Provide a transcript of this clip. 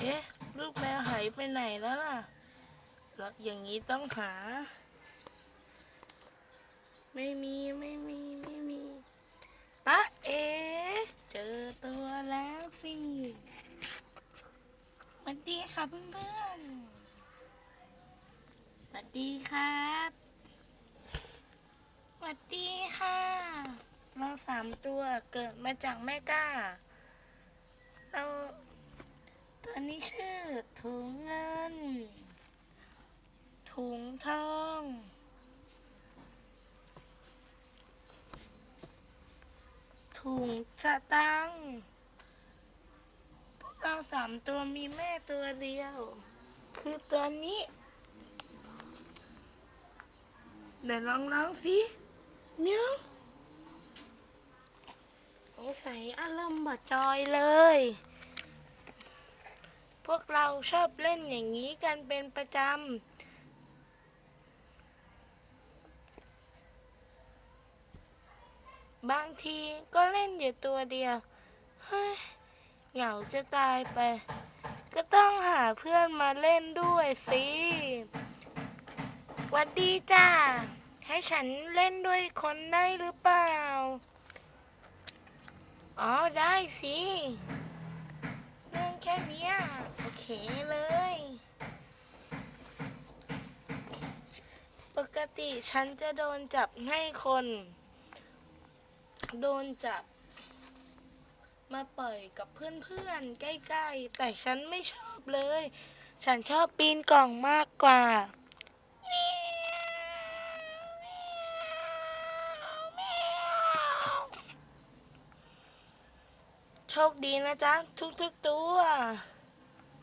เอ๊ะ ลูกแมวหายไปไหนแล้วล่ะแล้วอย่างนี้ต้องหา ไม่มีไม่มีไม่มีตะเอ๋เจอตัวแล้วสิสวัสดีค่ะเพื่อนๆสวัสดีครับสวัสดีค่ะ เราสามตัวเกิดมาจากแม่ก้า เรา ตัวนี้ชื่อถุงเงิน ถุงทอง ถุงสตังค์พวกเราสามตัวมีแม่ตัวเดียว คือตัวนี้ เดี๋ยวลองร้องสิเมียวสงสัยอารมณ์บดจอยเลย พวกเราชอบเล่นอย่างนี้กันเป็นประจำ บางทีก็เล่นอยู่ตัวเดียว เฮ้ย เหงาจะตายไป ก็ต้องหาเพื่อนมาเล่นด้วยสิวัดดีจ้า ให้ฉันเล่นด้วยคนได้หรือเปล่า อ๋อ ได้สิ เรื่องแค่เนี้ยโอ เคเลย ปกติฉันจะโดนจับให้คน โดนจับ มาปล่อยกับเพื่อนๆ ใกล้ๆ แต่ฉันไม่ชอบเลย ฉันชอบปีนกล่องมากกว่าโชคดีนะจ๊ะ ทุกๆตัว